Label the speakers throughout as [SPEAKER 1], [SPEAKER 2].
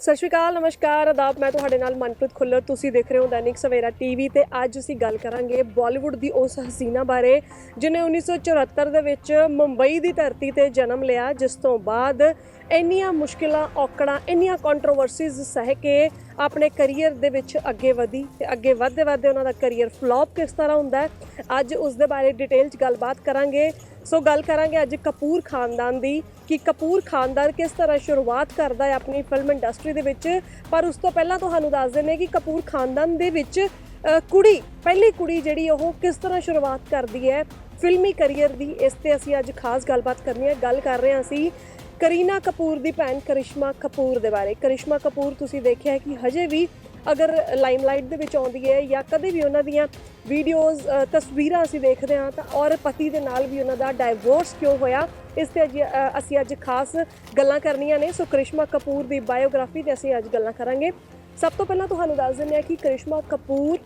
[SPEAKER 1] ਸਤਿ ਸ਼੍ਰੀ ਅਕਾਲ, ਨਮਸਕਾਰ, ਆਦਾਬ, ਮੈਂ ਤੁਹਾਡੇ ਨਾਲ ਮਨਪ੍ਰੀਤ ਖੁੱਲਰ। ਤੁਸੀਂ ਦੇਖ ਰਹੇ ਹੋ ਦੈਨਿਕ ਸਵੇਰਾ ਟੀਵੀ ਤੇ ਅੱਜ ਅਸੀਂ ਗੱਲ ਕਰਾਂਗੇ ਬਾਲੀਵੁੱਡ ਦੀ ਉਸ ਹਸੀਨਾ ਬਾਰੇ, ਜਿਨੇ 1974 ਦੇ ਵਿੱਚ ਮੁੰਬਈ ਦੀ ਧਰਤੀ ਤੇ ਜਨਮ ਲਿਆ, ਜਿਸ ਤੋਂ ਬਾਅਦ ਇੰਨੀਆਂ ਮੁਸ਼ਕਿਲਾਂ, ਔਕੜਾਂ, ਇੰਨੀਆਂ ਕੰਟਰੋਵਰਸੀਜ਼ ਸਹਿ ਕੇ ਆਪਣੇ ਕੈਰੀਅਰ ਦੇ ਵਿੱਚ ਅੱਗੇ ਵਧੀ ਤੇ ਅੱਗੇ ਵਧਦੇ ਵਧਦੇ ਉਹਨਾਂ ਦਾ ਕੈਰੀਅਰ ਫਲॉप ਕਿਸ ਤਰ੍ਹਾਂ ਹੁੰਦਾ ਹੈ, ਅੱਜ ਉਸ ਦੇ ਬਾਰੇ ਡਿਟੇਲ 'ਚ ਗੱਲਬਾਤ ਕਰਾਂਗੇ। ਸੋ ਗੱਲ ਕਰਾਂਗੇ ਅੱਜ ਕਪੂਰ ਖਾਨਦਾਨ ਦੀ ਕਿ ਕਪੂਰ ਖਾਨਦਾਨ ਕਿਸ ਤਰ੍ਹਾਂ ਸ਼ੁਰੂਆਤ ਕਰਦਾ ਹੈ ਆਪਣੀ ਫਿਲਮ ਇੰਡਸਟਰੀ ਦੇ ਵਿੱਚ। ਪਰ ਉਸ ਤੋਂ ਪਹਿਲਾਂ ਤੁਹਾਨੂੰ ਦੱਸ ਦਿੰਦੇ ਕਿ ਕਪੂਰ ਖਾਨਦਾਨ ਦੇ ਵਿੱਚ ਕੁੜੀ, ਪਹਿਲੀ ਕੁੜੀ ਜਿਹੜੀ ਉਹ ਕਿਸ ਤਰ੍ਹਾਂ ਸ਼ੁਰੂਆਤ ਕਰਦੀ ਹੈ, ਫਿਲਮੀ ਕੈਰੀਅਰ ਦੀ, ਇਸ ਤੇ ਅਸੀਂ ਅੱਜ ਖਾਸ ਗੱਲਬਾਤ ਕਰਨੀ ਹੈ। ਗੱਲ ਕਰ ਰਹੇ ਹਾਂ ਅਸੀਂ ਕਰੀਨਾ ਕਪੂਰ ਦੀ ਭੈਣ ਕਰਿਸ਼ਮਾ ਕਪੂਰ ਦੇ ਬਾਰੇ। ਕਰਿਸ਼ਮਾ ਕਪੂਰ, ਤੁਸੀਂ ਦੇਖਿਆ ਹੈ ਕਿ ਹਜੇ ਵੀ ਅਗਰ ਲਾਈਮਲਾਈਟ ਦੇ ਵਿੱਚ ਆਉਂਦੀ ਹੈ ਜਾਂ ਕਦੇ ਵੀ ਉਹਨਾਂ ਦੀਆਂ ਵੀਡੀਓਜ਼ ਤਸਵੀਰਾਂ ਅਸੀਂ ਦੇਖਦੇ ਹਾਂ, ਤਾਂ ਔਰ ਪਤੀ ਦੇ ਨਾਲ ਵੀ ਉਹਨਾਂ ਦਾ ਡਾਈਵੋਰਸ ਕਿਉਂ ਹੋਇਆ, ਇਸ ਤੇ ਅੱਜ ਅਸੀਂ ਅੱਜ ਖਾਸ ਗੱਲਾਂ ਕਰਨੀਆਂ ਨੇ। ਸੋ ਕਰਿਸ਼ਮਾ ਕਪੂਰ ਦੀ ਬਾਇਓਗ੍ਰਾਫੀ ਤੇ ਅਸੀਂ ਅੱਜ ਗੱਲਾਂ ਕਰਾਂਗੇ। ਸਭ ਤੋਂ ਪਹਿਲਾਂ ਤੁਹਾਨੂੰ ਦੱਸ ਦਿੰਦੇ ਹਾਂ ਕਿ ਕਰਿਸ਼ਮਾ ਕਪੂਰ,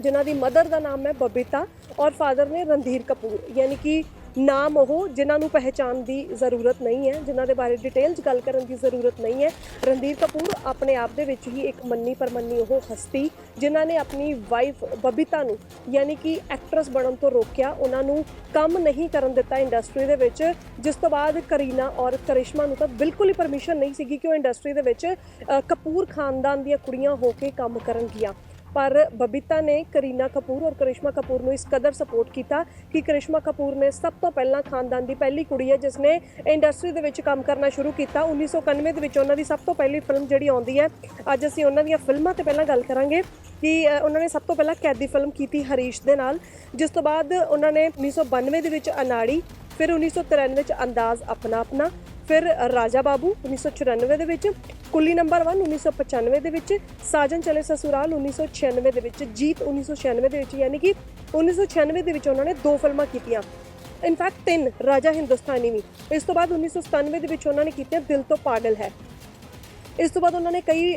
[SPEAKER 1] ਜਿਨ੍ਹਾਂ ਦੀ ਮਦਰ ਦਾ ਨਾਮ ਹੈ ਬਬੀਤਾ, ਔਰ ਫਾਦਰ ਨੇ ਰਣਧੀਰ ਕਪੂਰ, ਯਾਨੀ ਕਿ ਨਾਮ ਉਹ ਜਿਨ੍ਹਾਂ ਨੂੰ ਪਹਿਚਾਨ ਦੀ ਜ਼ਰੂਰਤ ਨਹੀਂ ਹੈ, ਜਿਨ੍ਹਾਂ ਦੇ ਬਾਰੇ ਡਿਟੇਲ 'ਚ ਗੱਲ ਕਰਨ ਦੀ ਜ਼ਰੂਰਤ ਨਹੀਂ ਹੈ। ਰਣਦੀਪ ਕਪੂਰ ਆਪਣੇ ਆਪ ਦੇ ਵਿੱਚ ਹੀ ਇੱਕ ਮੰਨੀ ਪਰਮੰਨੀ ਉਹ ਹਸਤੀ, ਜਿਨ੍ਹਾਂ ਨੇ ਆਪਣੀ ਵਾਈਫ ਬਬੀਤਾ ਨੂੰ ਯਾਨੀ ਕਿ ਐਕਟਰੈਸ ਬਣਨ ਤੋਂ ਰੋਕਿਆ। ਉਹਨਾਂ ਨੂੰ ਕੰਮ ਨਹੀਂ ਕਰਨ ਦਿੱਤਾ ਇੰਡਸਟਰੀ ਦੇ ਵਿੱਚ, ਜਿਸ ਤੋਂ ਬਾਅਦ ਕਰੀਨਾ ਔਰ ਕਰਿਸ਼ਮਾ ਨੂੰ ਤਾਂ ਬਿਲਕੁਲ ਹੀ ਪਰਮਿਸ਼ਨ ਨਹੀਂ ਸੀਗੀ ਕਿ ਉਹ ਇੰਡਸਟਰੀ ਦੇ ਵਿੱਚ ਕਪੂਰ ਖਾਨਦਾਨ ਦੀਆਂ ਕੁੜੀਆਂ ਹੋ ਕੇ ਕੰਮ ਕਰਨਗੀਆਂ ਪਰ ਬਬੀਤਾ ਨੇ ਕਰੀਨਾ ਕਪੂਰ ਔਰ ਕਰਿਸ਼ਮਾ ਕਪੂਰ ਨੂੰ ਇਸ ਕਦਰ ਸਪੋਰਟ ਕੀਤਾ ਕਿ ਕਰਿਸ਼ਮਾ ਕਪੂਰ ਨੇ ਸਭ ਤੋਂ ਪਹਿਲਾਂ ਖਾਨਦਾਨ ਦੀ ਪਹਿਲੀ ਕੁੜੀ ਹੈ ਜਿਸ ਨੇ ਇੰਡਸਟਰੀ ਦੇ ਵਿੱਚ ਕੰਮ ਕਰਨਾ ਸ਼ੁਰੂ ਕੀਤਾ। 1991 ਦੇ ਵਿੱਚ ਉਹਨਾਂ ਦੀ ਸਭ ਤੋਂ ਪਹਿਲੀ ਫਿਲਮ ਜਿਹੜੀ ਆਉਂਦੀ ਹੈ, ਅੱਜ ਅਸੀਂ ਉਹਨਾਂ ਦੀਆਂ ਫਿਲਮਾਂ ਤੇ ਪਹਿਲਾਂ ਗੱਲ ਕਰਾਂਗੇ ਕਿ ਉਹਨਾਂ ਨੇ ਸਭ ਤੋਂ ਪਹਿਲਾਂ ਕੈਦੀ ਫਿਲਮ ਕੀਤੀ ਹਰੀਸ਼ ਦੇ ਨਾਲ। ਜਿਸ ਤੋਂ ਬਾਅਦ ਉਹਨਾਂ ਨੇ 1992 ਦੇ ਵਿੱਚ ਅਨਾੜੀ, ਫਿਰ 1993 ਵਿੱਚ ਅੰਦਾਜ਼ ਆਪਣਾ ਆਪਣਾ ਫਿਰ ਰਾਜਾ ਬਾਬੂ 1994 ਦੇ ਵਿੱਚ ਕੁੱਲੀ ਨੰਬਰ 1 1995 ਦੇ ਵਿੱਚ ਸਾਜਨ ਚਲੇ ਸਸੁਰਾਲ 1996 ਦੇ ਵਿੱਚ ਜੀਤ 1996 ਦੇ ਵਿੱਚ ਯਾਨੀ ਕਿ 1996 ਦੇ ਵਿੱਚ ਉਹਨਾਂ ਨੇ ਦੋ ਫਿਲਮਾਂ ਕੀਤੀਆਂ। ਇਨਫੈਕਟ ਤਿੰਨ ਰਾਜਾ ਹਿੰਦੁਸਤਾਨੀ ਵੀ। ਇਸ ਤੋਂ ਬਾਅਦ 1997 ਦੇ ਵਿੱਚ ਉਹਨਾਂ ਨੇ ਕੀਤੇ ਦਿਲ ਤੋਂ ਪਾਗਲ ਹੈ। ਇਸ ਤੋਂ ਬਾਅਦ ਉਹਨਾਂ ਨੇ ਕਈ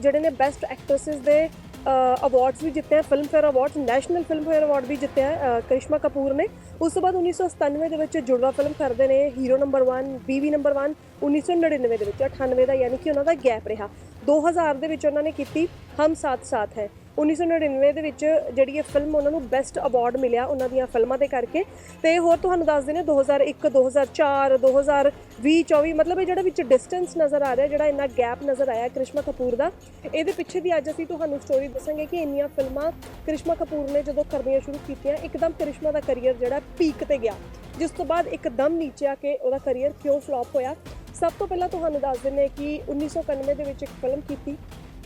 [SPEAKER 1] ਜਿਹੜੇ ਨੇ ਬੈਸਟ ਐਕਟ੍ਰੈਸਸ ਦੇ ਅਵਾਰਡਸ ਵੀ ਜਿੱਤੇ ਆ Filmfare awards national Filmfare award ਵੀ ਜਿੱਤਿਆ ਅਹ, ਕਪੂਰ ਨੇ। ਉਸ ਤੋਂ ਬਾਅਦ 1997 ਦੇ ਵਿੱਚ ਜੁੜਵਾ ਫਿਲਮ ਕਰਦੇ ਨੇ ਹੀਰੋ ਨੰਬਰ 1 ਬੀਵੀ ਨੰਬਰ 1 1999 ਦੇ ਵਿੱਚ 98 ਦਾ ਯਾਨੀ ਕਿ ਉਹਨਾਂ ਦਾ ਗੈਪ ਰਿਹਾ। 2000 ਦੇ ਵਿੱਚ ਉਹਨਾਂ ਨੇ ਕੀਤੀ ਹਮ ਸਾਥ ਸਾਥ ਹੈ। 1999 ਦੇ ਵਿੱਚ ਜਿਹੜੀ ਇਹ ਫਿਲਮ ਉਹਨਾਂ ਨੂੰ ਬੈਸਟ ਅਵਾਰਡ ਮਿਲਿਆ ਉਹਨਾਂ ਦੀਆਂ ਫਿਲਮਾਂ ਦੇ ਕਰਕੇ। ਤੇ ਹੋਰ ਤੁਹਾਨੂੰ ਦੱਸ ਦਿੰਦੇ 2001 2004 2020 24 ਮਤਲਬ ਇਹ ਜਿਹੜਾ ਵਿੱਚ ਡਿਸਟੈਂਸ ਨਜ਼ਰ ਆ ਰਿਹਾ, ਜਿਹੜਾ ਇੰਨਾ ਗੈਪ ਨਜ਼ਰ ਆਇਆ ਕ੍ਰਿਸ਼ਮਾ ਕਪੂਰ ਦਾ, ਇਹਦੇ ਪਿੱਛੇ ਦੀ ਅੱਜ ਅਸੀਂ ਤੁਹਾਨੂੰ ਸਟੋਰੀ ਦੱਸਾਂਗੇ ਕਿ ਇੰਨੀਆਂ ਫਿਲਮਾਂ ਕ੍ਰਿਸ਼ਮਾ ਕਪੂਰ ਨੇ ਜਦੋਂ ਕਰਨੀਆਂ ਸ਼ੁਰੂ ਕੀਤੀਆਂ, ਇੱਕਦਮ ਕ੍ਰਿਸ਼ਮਾ ਦਾ ਕੈਰੀਅਰ ਜਿਹੜਾ ਪੀਕ ਤੇ ਗਿਆ। ਜਿਸ ਤੋਂ ਬਾਅਦ ਇੱਕਦਮ ਨੀਚੇ ਆ ਕੇ ਉਹਦਾ ਕੈਰੀਅਰ ਕਿਉਂ ਫਲॉप ਹੋਇਆ? ਸਭ ਤੋਂ ਪਹਿਲਾਂ ਤੁਹਾਨੂੰ ਦੱਸ ਦਿੰਦੇ ਹਾਂ ਕਿ 1991 ਦੇ ਵਿੱਚ ਇੱਕ ਫਿਲਮ ਕੀਤੀ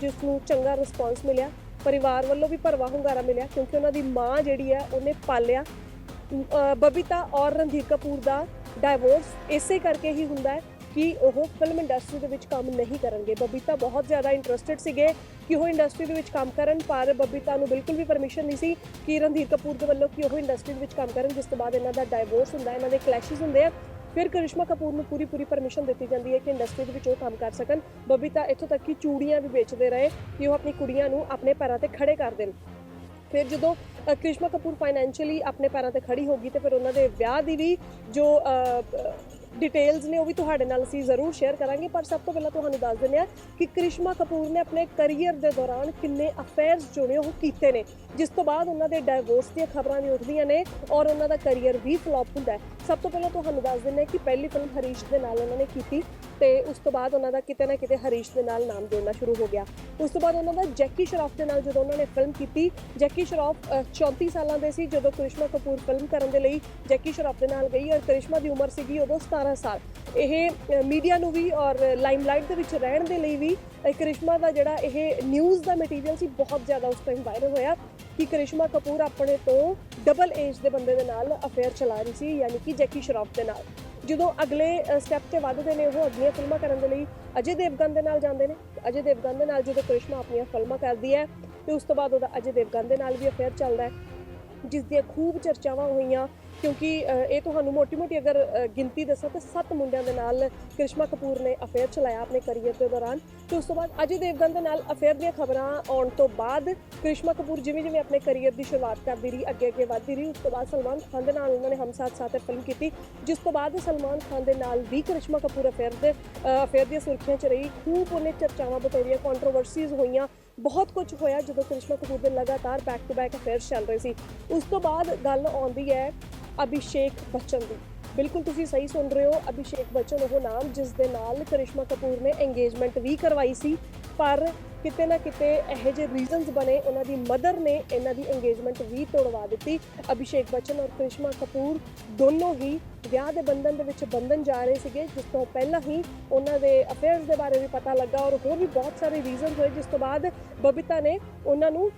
[SPEAKER 1] ਜਿਸ ਨੂੰ ਚੰਗਾ ਰਿਸਪਾਂਸ ਮਿਲਿਆ। ਪਰਿਵਾਰ ਵੱਲੋਂ ਵੀ ਭਰਵਾ ਹੁੰਗਾਰਾ ਮਿਲਿਆ ਕਿਉਂਕਿ ਉਹਨਾਂ ਦੀ ਮਾਂ ਜਿਹੜੀ ਹੈ ਉਹਨੇ ਪਾਲਿਆ। ਬਬੀਤਾ ਔਰ ਰਣਧੀਰ ਕਪੂਰ ਦਾ ਡਾਈਵੋਰਸ ਇਸੇ ਕਰਕੇ ਹੀ ਹੁੰਦਾ ਹੈ ਕਿ ਉਹ ਫਿਲਮ ਇੰਡਸਟਰੀ ਦੇ ਵਿੱਚ ਕੰਮ ਨਹੀਂ ਕਰਨਗੇ। ਬਬੀਤਾ ਬਹੁਤ ਜ਼ਿਆਦਾ ਇੰਟਰਸਟਿਡ ਸੀਗੇ ਕਿ ਉਹ ਇੰਡਸਟਰੀ ਦੇ ਵਿੱਚ ਕੰਮ ਕਰਨ, ਪਰ ਬਬੀਤਾ ਨੂੰ ਬਿਲਕੁਲ ਵੀ ਪਰਮਿਸ਼ਨ ਨਹੀਂ ਸੀ ਕਿ ਰਣਧੀਰ ਕਪੂਰ ਦੇ ਵੱਲੋਂ ਕਿ ਉਹ ਇੰਡਸਟਰੀ ਦੇ ਵਿੱਚ ਕੰਮ ਕਰਨ, ਜਿਸ ਤੋਂ ਬਾਅਦ ਇਹਨਾਂ ਦਾ ਡਾਈਵੋਰਸ ਹੁੰਦਾ, ਇਹਨਾਂ ਦੇ ਕਲੈਸ਼ਸ ਹੁੰਦੇ ਆ। ਫਿਰ ਕਰਿਸ਼ਮਾ ਕਪੂਰ ਨੂੰ ਪੂਰੀ ਪੂਰੀ ਪਰਮਿਸ਼ਨ ਦਿੱਤੀ ਜਾਂਦੀ ਹੈ ਕਿ ਇੰਡਸਟਰੀ ਦੇ ਵਿੱਚ ਉਹ ਕੰਮ ਕਰ ਸਕਣ। ਬਬੀਤਾ ਇੱਥੋਂ ਤੱਕ ਕਿ ਚੂੜੀਆਂ ਵੀ ਵੇਚਦੇ ਰਹੇ ਕਿ ਉਹ ਆਪਣੀ ਕੁੜੀਆਂ ਨੂੰ ਆਪਣੇ ਪੈਰਾਂ ਤੇ ਖੜੇ ਕਰ ਦੇਣ। ਫਿਰ ਜਦੋਂ ਅ, ਕ੍ਰਿਸ਼ਮਾ ਕਪੂਰ ਫਾਈਨੈਂਸ਼ੀਅਲੀ ਆਪਣੇ ਪੈਰਾਂ ਤੇ ਖੜੀ ਹੋ ਗਈ ਤੇ ਫਿਰ ਉਹਨਾਂ ਦੇ ਵਿਆਹ ਦੀ ਵੀ ਜੋ ਡਿਟੇਲਸ ਨੇ ਉਹ ਵੀ ਤੁਹਾਡੇ ਨਾਲ ਅਸੀਂ ਜ਼ਰੂਰ ਸ਼ੇਅਰ ਕਰਾਂਗੇ। ਪਰ ਸਭ ਤੋਂ ਪਹਿਲਾਂ ਤੁਹਾਨੂੰ ਦੱਸ ਦਿੰਦੇ ਆ ਕਿ ਕ੍ਰਿਸ਼ਮਾ ਕਪੂਰ ਨੇ ਆਪਣੇ ਕੈਰੀਅਰ ਦੇ ਦੌਰਾਨ ਕਿੰਨੇ ਅਫੇਅਰਸ ਜੋ ਨੇ ਉਹ ਕੀਤੇ ਨੇ। ਜਿਸ ਤੋਂ ਬਾਅਦ ਉਹਨਾਂ ਦੇ ਡਾਈਵੋਰਸ ਦੀਆਂ ਖਬਰਾਂ ਵੀ ਉੱਠਦੀਆਂ ਨੇ ਔਰ ਉਹਨਾਂ ਦਾ ਕੈਰੀਅਰ ਵੀ ਫਲॉप ਹੁੰਦਾ ਹੈ। ਸਭ ਤੋਂ ਪਹਿਲਾਂ ਤੁਹਾਨੂੰ ਦੱਸ ਦਿੰਦੇ ਹਾਂ ਕਿ ਪਹਿਲੀ ਫਿਲਮ ਹਰੀਸ਼ ਦੇ ਨਾਲ ਉਹਨਾਂ ਨੇ ਕੀਤੀ ਤੇ ਉਸ ਤੋਂ ਬਾਅਦ ਉਹਨਾਂ ਦਾ ਕਿਤੇ ਨਾ ਕਿਤੇ ਹਰੀਸ਼ ਦੇ ਨਾਲ ਨਾਮ ਜੋੜਨਾ ਸ਼ੁਰੂ ਹੋ ਗਿਆ। ਉਸ ਤੋਂ ਬਾਅਦ ਉਹਨਾਂ ਦਾ ਜੈਕੀ ਸ਼ਰਾਫ ਦੇ ਨਾਲ ਜਦੋਂ ਉਹਨਾਂ ਨੇ ਫਿਲਮ ਕੀਤੀ ਜੈਕੀ ਸ਼ਰਾਫ ਅ, 34 ਸਾਲਾਂ ਦੇ ਸੀ ਜਦੋਂ ਕ੍ਰਿਸ਼ਮਾ ਕਪੂਰ ਫਿਲਮ ਕਰਨ ਦੇ ਲਈ ਜੈਕੀ ਸ਼ਰਾਫ ਦੇ ਨਾਲ ਗਈ ਔਰ ਕ੍ਰਿਸ਼ਮਾ ਦੀ ਉਮਰ ਸੀਗੀ ਉਦੋਂ 17 ਸਾਲ। ਇਹ ਮੀਡੀਆ ਨੂੰ ਵੀ ਔਰ ਲਾਈਮਲਾਈਟ ਦੇ ਵਿੱਚ ਰਹਿਣ ਦੇ ਲਈ ਵੀ ਅ, ਕ੍ਰਿਸ਼ਮਾ ਦਾ ਜਿਹੜਾ ਇਹ ਨਿਊਜ਼ ਦਾ ਮਟੀਰੀਅਲ ਸੀ ਬਹੁਤ ਜ਼ਿਆਦਾ ਉਸ ਟਾਈਮ ਵਾਇਰਲ ਹੋਇਆ। ਕਿ ਕ੍ਰਿਸ਼ਮਾ ਕਪੂਰ ਆਪਣੇ ਤੋਂ ਡਬਲ ਏਜ ਦੇ ਬੰਦੇ ਦੇ ਨਾਲ ਅਫੇਅਰ ਚਲਾ ਰਹੀ ਸੀ, ਯਾਨੀ ਕਿ ਜੈਕੀ ਸ਼ਰੋਫ ਦੇ ਨਾਲ। ਜਦੋਂ ਅਗਲੇ ਸਟੈਪ ਤੇ ਵੱਧਦੇ ਨੇ, ਉਹ ਅਗਲੀਆਂ ਫਿਲਮਾਂ ਕਰਨ ਦੇ ਲਈ ਅਜੇ ਦੇਵਗਨ ਦੇ ਨਾਲ ਜਾਂਦੇ ਨੇ। ਅਜੇ ਦੇਵਗਨ ਦੇ ਨਾਲ ਜਦੋਂ ਕ੍ਰਿਸ਼ਮਾ ਆਪਣੀਆਂ ਫਿਲਮਾਂ ਕਰਦੀ ਹੈ, ਤੇ ਉਸ ਤੋਂ ਬਾਅਦ ਉਹਦਾ ਅਜੇ ਦੇਵਗਨ ਦੇ ਨਾਲ ਵੀ ਅਫੇਅਰ ਚੱਲਦਾ ਹੈ। ਜਿਸ ਦੀਆਂ ਖੂਬ ਚਰਚਾਵਾਂ ਹੋਈਆਂ, ਕਿਉਂਕਿ ਇਹ ਤੁਹਾਨੂੰ ਮੋਟੀ-ਮੋਟੀ ਅਗਰ ਗਿਣਤੀ ਦੱਸਾਂ ਤਾਂ ਸੱਤ ਮੁੰਡਿਆਂ ਦੇ ਨਾਲ ਕ੍ਰਿਸ਼ਮਾ ਕਪੂਰ ਨੇ ਅਫੇਅਰ ਚਲਾਇਆ ਆਪਣੇ ਕੈਰੀਅਰ ਦੇ ਦੌਰਾਨ ਤੇ ਉਸ ਤੋਂ ਬਾਅਦ ਅਜੇ ਦੇਵਗਨ ਦੇ ਨਾਲ ਅਫੇਅਰ ਦੀਆਂ ਖਬਰਾਂ ਆਉਣ ਤੋਂ ਬਾਅਦ ਕ੍ਰਿਸ਼ਮਾ ਕਪੂਰ ਜਿਵੇਂ ਜਿਵੇਂ ਆਪਣੇ ਕੈਰੀਅਰ ਦੀ ਸ਼ੁਰੂਆਤ ਕਰਦੀ ਰਹੀ ਅੱਗੇ ਅੱਗੇ ਵਧਦੀ ਰਹੀ, ਉਸ ਤੋਂ ਬਾਅਦ ਸਲਮਾਨ ਖਾਨ ਦੇ ਨਾਲ ਉਹਨਾਂ ਨੇ ਹਮਸਾਥ ਸਾਥ ਹੈ ਫਿਲਮ ਕੀਤੀ, ਜਿਸ ਤੋਂ ਬਾਅਦ ਸਲਮਾਨ ਖਾਨ ਦੇ ਨਾਲ ਵੀ ਕ੍ਰਿਸ਼ਮਾ ਕਪੂਰ ਅਫੇਅਰ ਦੇ ਅਫੇਅਰ ਦੀਆਂ ਸੁਰਖੀਆਂ 'ਚ ਰਹੀ, ਖੂਬ ਉਹਨੇ ਚਰਚਾਵਾਂ ਬਤੌਰੀਆਂ ਕੰਟਰੋਵਰਸੀਜ਼ ਹੋਈਆਂ ਬਹੁਤ ਕੁਝ ਹੋਇਆ ਜਦੋਂ ਕ੍ਰਿਸ਼ਮਾ ਕਪੂਰ ਦੇ ਲਗਾਤਾਰ ਬੈਕ ਟੂ ਬੈਕ ਅਫੇਅਰਸ ਚੱਲ ਰਹੇ ਸੀ। ਉਸ ਤੋਂ ਬਾਅਦ ਗੱਲ ਆਉਂਦੀ ਹੈ ਅਭਿਸ਼ੇਕ ਬੱਚਨ ਦੀ। ਬਿਲਕੁਲ ਤੁਸੀਂ ਸਹੀ ਸੁਣ ਰਹੇ ਹੋ, ਅਭਿਸ਼ੇਕ ਬੱਚਨ ਉਹ ਨਾਮ ਜਿਸ ਦੇ ਨਾਲ ਕਰਿਸ਼ਮਾ ਕਪੂਰ ਨੇ ਇੰਗੇਜਮੈਂਟ ਵੀ ਕਰਵਾਈ ਸੀ, ਪਰ ਕਿਤੇ ਨਾ ਕਿਤੇ ਇਹੋ ਜਿਹੇ ਰੀਜ਼ਨਸ ਬਣੇ, ਉਹਨਾਂ ਦੀ ਮਦਰ ਨੇ ਇਹਨਾਂ ਦੀ ਇੰਗੇਜਮੈਂਟ ਵੀ ਤੋੜਵਾ ਦਿੱਤੀ। ਅਭਿਸ਼ੇਕ ਬੱਚਨ ਔਰ ਕਰਿਸ਼ਮਾ ਕਪੂਰ ਦੋਨੋਂ ਹੀ ਵਿਆਹ ਦੇ ਬੰਧਨ ਦੇ ਵਿੱਚ ਬੰਧਨ ਜਾ ਰਹੇ ਸੀਗੇ, ਜਿਸ ਤੋਂ ਪਹਿਲਾਂ ਹੀ ਉਹਨਾਂ ਦੇ ਅਫੇਅਰਸ ਦੇ ਬਾਰੇ ਵੀ ਪਤਾ ਲੱਗਾ ਔਰ ਹੋਰ ਵੀ ਬਹੁਤ ਸਾਰੇ ਰੀਜ਼ਨਸ ਹੋਏ, ਜਿਸ ਤੋਂ ਬਾਅਦ ਬਬਿਤਾ ਨੇ ਉਹਨਾਂ ਨੂੰ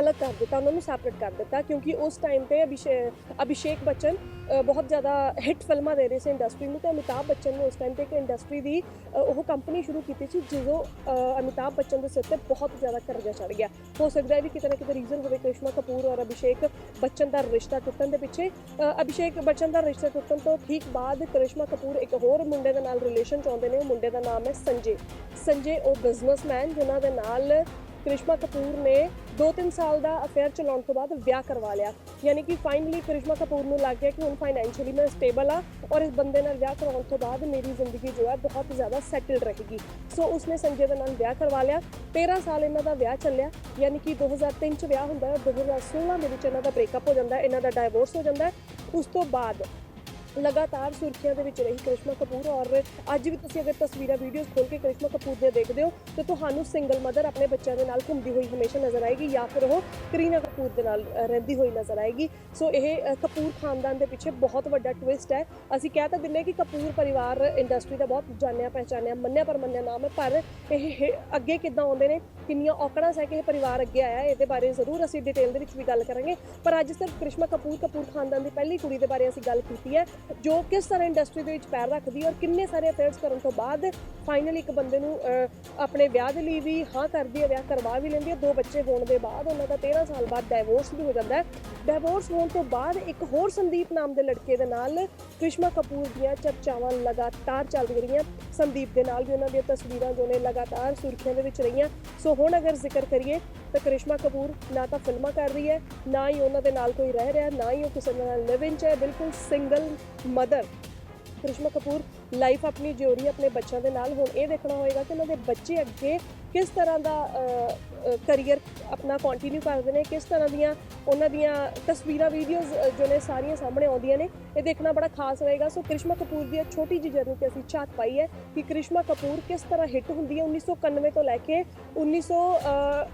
[SPEAKER 1] ਅਲੱਗ ਕਰ ਦਿੱਤਾ, ਉਹਨਾਂ ਨੂੰ ਸੈਪਰੇਟ ਕਰ ਦਿੱਤਾ ਕਿਉਂਕਿ ਉਸ ਟਾਈਮ ਤੇ ਅਭਿਸ਼ੇਕ ਅਭਿਸ਼ੇਕ ਬੱਚਨ ਬਹੁਤ ਜ਼ਿਆਦਾ ਹਿੱਟ ਫਿਲਮਾਂ ਦੇ ਰਹੇ ਸੀ ਇੰਡਸਟਰੀ ਨੂੰ ਤੇ ਅਮਿਤਾਭ ਬੱਚਨ ਨੇ ਉਸ ਟਾਈਮ ਤੇ ਇੱਕ ਇੰਡਸਟਰੀ ਦੀ ਉਹ ਕੰਪਨੀ ਸ਼ੁਰੂ ਕੀਤੀ ਸੀ ਜਦੋਂ ਅਮਿਤਾਭ ਬੱਚਨ ਦੇ ਸਿਰ ਤੇ ਬਹੁਤ ਜ਼ਿਆਦਾ ਕਰਜ਼ਾ ਚੜ ਗਿਆ। ਹੋ ਸਕਦਾ ਹੈ ਵੀ ਕਿਤੇ ਨਾ ਕਿਤੇ ਰੀਜ਼ਨ ਹੋਵੇ ਕ੍ਰਿਸ਼ਮਾ ਕਪੂਰ ਔਰ ਅਭਿਸ਼ੇਕ ਬੱਚਨ ਦਾ ਰਿਸ਼ਤਾ ਟੁੱਟਣ ਦੇ ਪਿੱਛੇ ਅਭਿਸ਼ੇਕ ਬੱਚਨ ਦਾ ਰਿਸ਼ਤਾ ਟੁੱਟਣ ਤੋਂ ਠੀਕ ਬਾਅਦ ਕ੍ਰਿਸ਼ਮਾ ਕਪੂਰ ਇੱਕ ਹੋਰ ਮੁੰਡੇ ਦੇ ਨਾਲ ਰਿਲੇਸ਼ਨ ਚ ਆਉਂਦੇ ਨੇ, ਉਹ ਮੁੰਡੇ ਦਾ ਨਾਮ ਹੈ ਸੰਜੇ। ਸੰਜੇ ਉਹ ਬਿਜ਼ਨਸਮੈਨ ਜਿਨ੍ਹਾਂ ਦੇ ਨਾਲ ਕ੍ਰਿਸ਼ਮਾ ਕਪੂਰ ਨੇ 2-3 ਸਾਲ ਦਾ ਅਫੇਅਰ ਚਲਾਉਣ ਤੋਂ ਬਾਅਦ ਵਿਆਹ ਕਰਵਾ ਲਿਆ। ਯਾਨੀ ਕਿ ਫਾਈਨਲੀ ਕ੍ਰਿਸ਼ਮਾ ਕਪੂਰ ਨੂੰ ਲੱਗ ਗਿਆ ਕਿ ਹੁਣ ਫਾਈਨੈਂਸ਼ੀਅਲੀ ਮੈਂ ਸਟੇਬਲ ਆ ਔਰ ਇਸ ਬੰਦੇ ਨਾਲ ਵਿਆਹ ਕਰਵਾਉਣ ਤੋਂ ਬਾਅਦ ਮੇਰੀ ਜ਼ਿੰਦਗੀ ਜੋ ਹੈ ਬਹੁਤ ਜ਼ਿਆਦਾ ਸੈਟਲ ਰਹੇਗੀ। ਸੋ ਉਸਨੇ ਸੰਜੇ ਦੇ ਨਾਲ ਵਿਆਹ ਕਰਵਾ ਲਿਆ। 13 ਸਾਲ ਇਹਨਾਂ ਦਾ ਵਿਆਹ ਚੱਲਿਆ। ਯਾਨੀ ਕਿ 2003 ਚ ਵਿਆਹ ਹੁੰਦਾ ਹੈ। 2016 ਦੇ ਵਿੱਚ ਇਹਨਾਂ ਦਾ ਬ੍ਰੇਕਅਪ ਹੋ ਜਾਂਦਾ ਹੈ। ਇਹਨਾਂ ਦਾ ਡਾਈਵੋਰਸ ਹੋ ਜਾਂਦਾ ਹੈ। ਉਸ ਤੋਂ ਬਾਅਦ ਲਗਾਤਾਰ ਸੁਰਖੀਆਂ ਦੇ ਵਿੱਚ ਰਹੀ ਕ੍ਰਿਸ਼ਮਾ ਕਪੂਰ ਔਰ ਅੱਜ ਵੀ ਤੁਸੀਂ ਅਗਰ ਤਸਵੀਰਾਂ ਵੀਡੀਓਜ਼ ਖੋਲ ਕੇ ਕ੍ਰਿਸ਼ਮਾ ਕਪੂਰ ਦੇ ਦੇਖਦੇ ਹੋ, ਤਾਂ ਤੁਹਾਨੂੰ ਸਿੰਗਲ ਮਦਰ ਆਪਣੇ ਬੱਚਿਆਂ ਦੇ ਨਾਲ ਘੁੰਮਦੀ ਹੋਈ ਹਮੇਸ਼ਾ ਨਜ਼ਰ ਆਏਗੀ ਜਾਂ ਫਿਰ ਉਹ ਕਰੀਨਾ ਕਪੂਰ ਦੇ ਨਾਲ ਰਹਿੰਦੀ ਹੋਈ ਨਜ਼ਰ ਆਏਗੀ। ਸੋ ਇਹ ਕਪੂਰ ਖਾਨਦਾਨ ਦੇ ਪਿੱਛੇ ਬਹੁਤ ਵੱਡਾ ਟਵਿਸਟ ਹੈ। ਅਸੀਂ ਕਹਿ ਤਾਂ ਦਿੰਦੇ ਹਾਂ ਕਿ ਕਪੂਰ ਪਰਿਵਾਰ ਇੰਡਸਟਰੀ ਦਾ ਬਹੁਤ ਜਾਣਿਆ ਪਹਿਚਾਨਿਆ ਮੰਨਿਆ ਪਰਮੰਨਿਆ ਨਾਮ ਹੈ, ਪਰ ਇਹ ਅੱਗੇ ਕਿੱਦਾਂ ਆਉਂਦੇ ਨੇ, ਕਿੰਨੀਆਂ ਔਕੜਾਂ ਸਹਿ ਕੇ ਇਹ ਪਰਿਵਾਰ ਅੱਗੇ ਆਇਆ, ਇਹਦੇ ਬਾਰੇ ਜ਼ਰੂਰ ਅਸੀਂ ਡਿਟੇਲ ਦੇ ਵਿੱਚ ਵੀ ਗੱਲ ਕਰਾਂਗੇ। ਪਰ ਅੱਜ ਸਿਰਫ ਕ੍ਰਿਸ਼ਮਾ ਕਪੂਰ ਕਪੂਰ ਖਾਨਦਾਨ ਦੀ ਪਹਿਲੀ ਕੁੜੀ ਦੇ ਬਾਰੇ ਅਸੀਂ ਗੱਲ ਕੀਤੀ ਹੈ। ਜੋ ਕਿਸ ਤਰ੍ਹਾਂ ਇੰਡਸਟਰੀ ਦੇ ਵਿੱਚ ਪੈਰ ਰੱਖਦੀ ਹੈ ਔਰ ਕਿੰਨੇ ਸਾਰੇ ਅਫੇਅਰਸ ਕਰਨ ਤੋਂ ਬਾਅਦ ਫਾਈਨਲੀ ਇੱਕ ਬੰਦੇ ਨੂੰ ਆਪਣੇ ਵਿਆਹ ਦੇ ਲਈ ਵੀ ਹਾਂ ਕਰਦੀ ਹੈ, ਵਿਆਹ ਕਰਵਾ ਵੀ ਲੈਂਦੀ ਹੈ। ਦੋ ਬੱਚੇ ਹੋਣ ਦੇ ਬਾਅਦ ਉਹਨਾਂ ਦਾ 13 ਸਾਲ ਬਾਅਦ ਡਾਈਵੋਰਸ ਵੀ ਹੋ ਜਾਂਦਾ ਹੈ। ਡਾਈਵੋਰਸ ਹੋਣ ਤੋਂ ਬਾਅਦ ਇੱਕ ਹੋਰ ਸੰਦੀਪ ਨਾਮ ਦੇ ਲੜਕੇ ਦੇ ਨਾਲ ਕ੍ਰਿਸ਼ਮਾ ਕਪੂਰ ਦੀਆਂ ਚਰਚਾਵਾਂ ਲਗਾਤਾਰ ਚੱਲਦੀਆਂ ਰਹੀਆਂ। ਸੰਦੀਪ ਦੇ ਨਾਲ ਵੀ ਉਹਨਾਂ ਦੀਆਂ ਤਸਵੀਰਾਂ ਜੋ ਨੇ ਲਗਾਤਾਰ ਸੁਰਖੀਆਂ ਦੇ ਵਿੱਚ ਰਹੀਆਂ। ਸੋ ਹੁਣ ਅਗਰ ਜ਼ਿਕਰ ਕਰੀਏ ਤਾਂ ਕ੍ਰਿਸ਼ਮਾ ਕਪੂਰ ਨਾ ਤਾਂ ਫਿਲਮਾਂ ਕਰ ਰਹੀ ਹੈ, ਨਾ ਹੀ ਉਹਨਾਂ ਦੇ ਨਾਲ ਕੋਈ ਰਹਿ ਰਿਹਾ, ਨਾ ਹੀ ਉਹ ਕਿਸੇ ਨਾਲ ਲਿਵ ਇਨ ਚ ਹੈ। ਬਿਲਕੁਲ single mother Karishma Kapoor life ਆਪਣੀ ਜਿਉਰੀ ਆਪਣੇ ਬੱਚਿਆਂ ਦੇ ਨਾਲ ਹੁਣ ਇਹ ਦੇਖਣਾ ਹੋਏਗਾ ਕਿ ਉਹਨਾਂ ਦੇ ਬੱਚੇ ਅੱਗੇ ਕਿਸ ਤਰ੍ਹਾਂ ਦਾ ਕੈਰੀਅਰ ਆਪਣਾ ਕੰਟੀਨਿਊ ਕਰਦੇ ਨੇ ਕਿਸ ਤਰ੍ਹਾਂ ਦੀਆਂ ਉਹਨਾਂ ਦੀਆਂ ਤਸਵੀਰਾਂ ਵੀਡੀਓਜ਼ ਜੋ ਨੇ ਸਾਰੀਆਂ ਸਾਹਮਣੇ ਆਉਂਦੀਆਂ ਨੇ ਇਹ ਦੇਖਣਾ ਬੜਾ ਖਾਸ ਰਹੇਗਾ ਸੋ ਕ੍ਰਿਸ਼ਮਾ ਕਪੂਰ ਦੀ ਇਹ ਛੋਟੀ ਜਿਹੀ ਜਰਨੀ ਤੇ ਅਸੀਂ ਝਾਤ ਪਾਈ ਹੈ ਕਿ ਕ੍ਰਿਸ਼ਮਾ ਕਪੂਰ ਕਿਸ ਤਰ੍ਹਾਂ ਹਿੱਟ ਹੁੰਦੀ ਹੈ 1991 ਤੋਂ ਲੈ ਕੇ 1900 ਅਹ,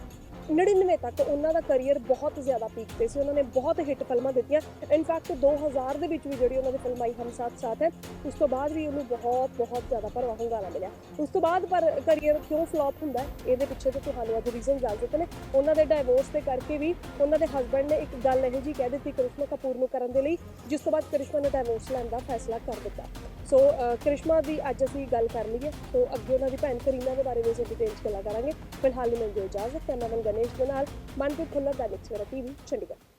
[SPEAKER 1] 99 ਤੱਕ ਉਹਨਾਂ ਦਾ ਕੈਰੀਅਰ ਬਹੁਤ ਜ਼ਿਆਦਾ ਪੀਕ ਤੇ ਸੀ। ਉਹਨਾਂ ਨੇ ਬਹੁਤ ਹਿੱਟ ਫਿਲਮਾਂ ਦਿੱਤੀਆਂ। ਇਨਫੈਕਟ 2000 ਦੇ ਵਿੱਚ ਵੀ ਜਿਹੜੀ ਉਹਨਾਂ ਦੀ ਫਿਲਮ ਆਈ, ਹਮ ਸਾਥ ਸਾਥ ਹੈ, ਉਸ ਤੋਂ ਬਾਅਦ ਵੀ ਉਹਨੂੰ ਬਹੁਤ ਬਹੁਤ ਜ਼ਿਆਦਾ ਭਰਵਾ ਹੁੰਗਾਰਾ ਮਿਲਿਆ। ਉਸ ਤੋਂ ਬਾਅਦ ਪਰ ਕੈਰੀਅਰ ਕਿਉਂ ਫਲॉप ਹੁੰਦਾ ਇਹਦੇ ਪਿੱਛੇ ਤੇ ਤੁਹਾਨੂੰ ਅੱਜ ਰੀਜ਼ਨ ਦੱਸ ਦਿੱਤੇ ਨੇ। ਉਹਨਾਂ ਦੇ ਡਾਈਵੋਰਸ ਦੇ ਕਰਕੇ ਵੀ ਉਹਨਾਂ ਦੇ ਹਸਬੰਡ ਨੇ ਇੱਕ ਗੱਲ ਇਹੋ ਜੀ ਕਹਿ ਦਿੱਤੀ ਕ੍ਰਿਸ਼ਮਾ ਕਪੂਰ ਨੂੰ ਕਰਨ ਦੇ ਲਈ, ਜਿਸ ਤੋਂ ਬਾਅਦ ਕ੍ਰਿਸ਼ਮਾ ਨੇ ਡਾਈਵੋਰਸ ਲੈਣ ਦਾ ਫੈਸਲਾ ਕਰ ਦਿੱਤਾ। ਸੋ ਅ, ਕ੍ਰਿਸ਼ਮਾ ਦੀ ਅੱਜ ਅਸੀਂ ਗੱਲ ਕਰ ਲਈ ਹੈ ਸੋ ਅੱਗੇ ਉਹਨਾਂ ਦੀ ਭੈਣ ਕਰੀਨਾ ਦੇ ਬਾਰੇ ਵੀ ਅਸੀਂ ਡਿਟੇਲ 'ਚ ਗੱਲਾਂ ਕਰਾਂਗੇ। ਫਿਲਹਾਲ ਲਈ ਮੈਨੂੰ ਦਿਓ ਇਜਾਜ਼ਤ ਕੈਮਰਾਮੈਨ ਗਣੇਸ਼ ਦੇ ਨਾਲ ਮਨਪ੍ਰੀਤ ਖੁੱਲਰ ਦਾ ਨਿਕਸ ਮੇਰਾ ਟੀਵੀ ਚੰਡੀਗੜ੍ਹ।